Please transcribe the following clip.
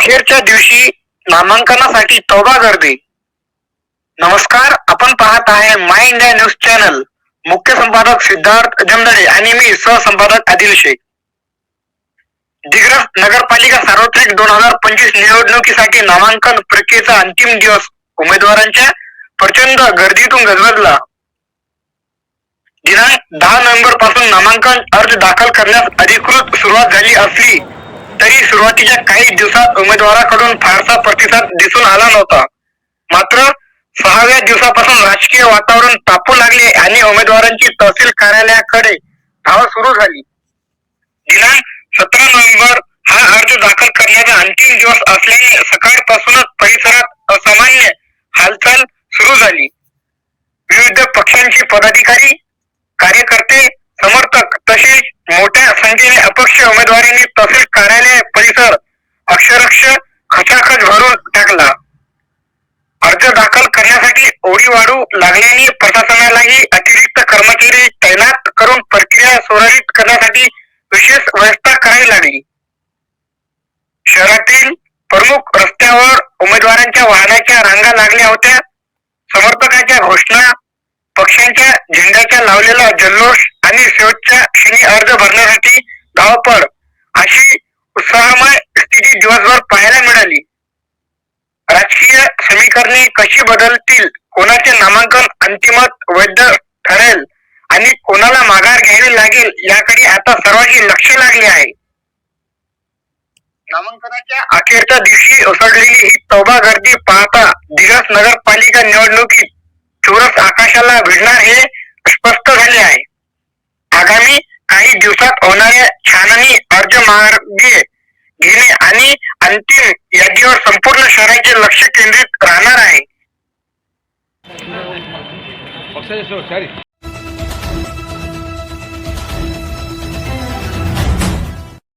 अखेरच्या दिवशी नामांकनासाठी तोबा गर्दी. नमस्कार आपण पाहत आहे माय इंडिया न्यूज चॅनल. मुख्य संपादक सिद्धार्थ जमदडे आणि मी सहसंपादक आदिल शेख. दिग्रस नगरपालिका सार्वत्रिक दोन हजार पंचवीस निवडणुकीसाठी नामांकन प्रक्रियेचा अंतिम दिवस उमेदवारांच्या प्रचंड गर्दीतून गजबजला. दिनांक दहा नोव्हेंबरपासून नामांकन अर्ज दाखल करण्यास अधिकृत सुरुवात झाली असली तरी सुरुवातीच्या काही दिवसात उमेदवाराकडून फारसा प्रतिसाद दिसून आला नव्हता. मात्र सहाव्या दिवसापासून राजकीय वातावरण तापू लागले आणि उमेदवारांची तहसील कार्यालयाकडे धाव सुरू झाली. दिनांक सतरा नोव्हेंबर हा अर्ज दाखल करण्याचा अंतिम दिवस असल्याने सकाळपासूनच परिसरात असामान्य हालचाल सुरू झाली. विविध पक्षांचे पदाधिकारी कार्यकर्ते समर्थक तसेच मोठ्या संख्येने अपक्ष उमेदवारांनी तसेच कार्यालय परिसर अक्षरक्ष खचाखच भरून टाकला. अर्ज दाखल करण्यासाठी ओढी वाढू लागल्याने प्रशासनालाही अतिरिक्त कर्मचारी तैनात करून प्रक्रिया सुरळीत करण्यासाठी विशेष व्यवस्था करावी लागली. शहरातील प्रमुख रस्त्यावर उमेदवारांच्या वाहनाच्या रांगा लागल्या होत्या. समर्थकांच्या घोषणा पक्षांच्या झेंड्याच्या लावलेला जल्लोष आणि शेवटच्या क्षणी अर्ज भरण्यासाठी धावपळ. अशी उत्साहमय स्थिती दिवसभर पाहायला मिळाली. राजकीय समीकरणे कशी बदलतील कोणाचे नामांकन अंतिमत वैध ठरेल आणि कोणाला माघार घ्यावी लागेल याकडे आता सर्वांचे लक्ष लागले आहे. नामांकनाच्या अखेरच्या दिवशी उसळलेली ही तौबा गर्दी पाहता दिवस नगरपालिका निवडणुकीत चोरस आकाशाला भिडणार हे स्पष्ट झाले आहे आगामी काही दिवसात होणाऱ्या छाननी अर्ज मार्गे घेणे आणि अंतिम यादीवर संपूर्ण शहराचे लक्ष केंद्रित राहणार आहे.